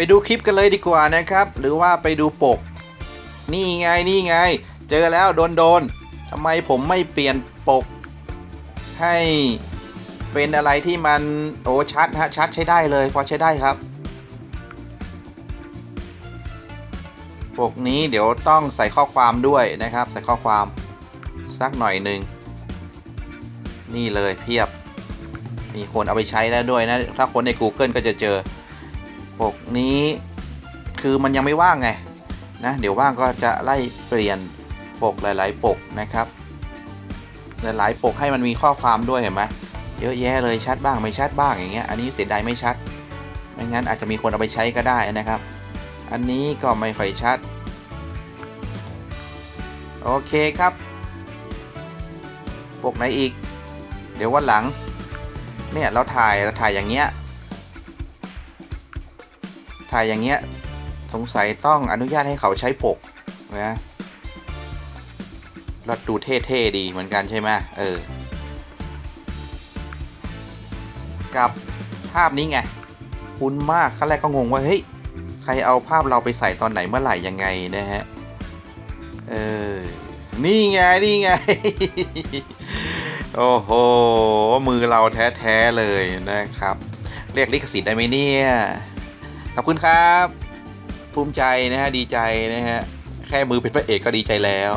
ไปดูคลิปกันเลยดีกว่านะครับ หรือว่าไปดูปก นี่ไงนี่ไง เจอแล้วโดนโดนทำไมผมไม่เปลี่ยนปก ให้เป็นอะไรที่มันโอ้ชัดฮะชัดใช้ได้เลยพอใช้ได้ครับ ปกนี้เดี๋ยวต้องใส่ข้อความด้วยนะครับ ใส่ข้อความสักหน่อยหนึ่งนี่เลยเพียบ มีคนเอาไปใช้แล้วด้วยนะ ถ้าคนใน Google ก็จะเจอ ปกนี้ คือมันยังไม่ว่างไงนะเดี๋ยวว่างก็จะไล่เปลี่ยนปกหลาย ๆ ปกนะครับ หลายๆ ปกให้มันมีข้อความด้วยเห็นไหมเยอะแยะเลยชัดบ้างไม่ชัดบ้างอย่างเงี้ยอันนี้เสียดายไม่ชัดไม่งั้นอาจจะมีคนเอาไปใช้ก็ได้นะครับ อันนี้ก็ไม่ค่อยชัด โอเคครับ ปกไหนอีก เดี๋ยววันหลัง เนี่ยเราถ่ายเราถ่ายอย่างเงี้ย ถ่ายอย่างเงี้ย สงสัยต้องอนุญาตให้เขาใช้ปกนะแล้วดูเท่ๆดีเหมือนกันใช่ไหมเออ กับภาพนี้ไง คุ้นมากขั้นแรกก็งงว่า เฮ้ย ใครเอาภาพเราไปใส่ตอนไหนเมื่อไหร่ยังไงนะฮะ เออ นี่ไง นี่ไง โอ้โห มือเราแท้ ๆ เลยนะครับ เรียกลิขสิทธิ์ได้ไหมเนี่ย ขอบคุณครับ ภูมิใจนะฮะดีใจนะฮะแค่มือเป็นพระเอกก็ดีใจแล้ว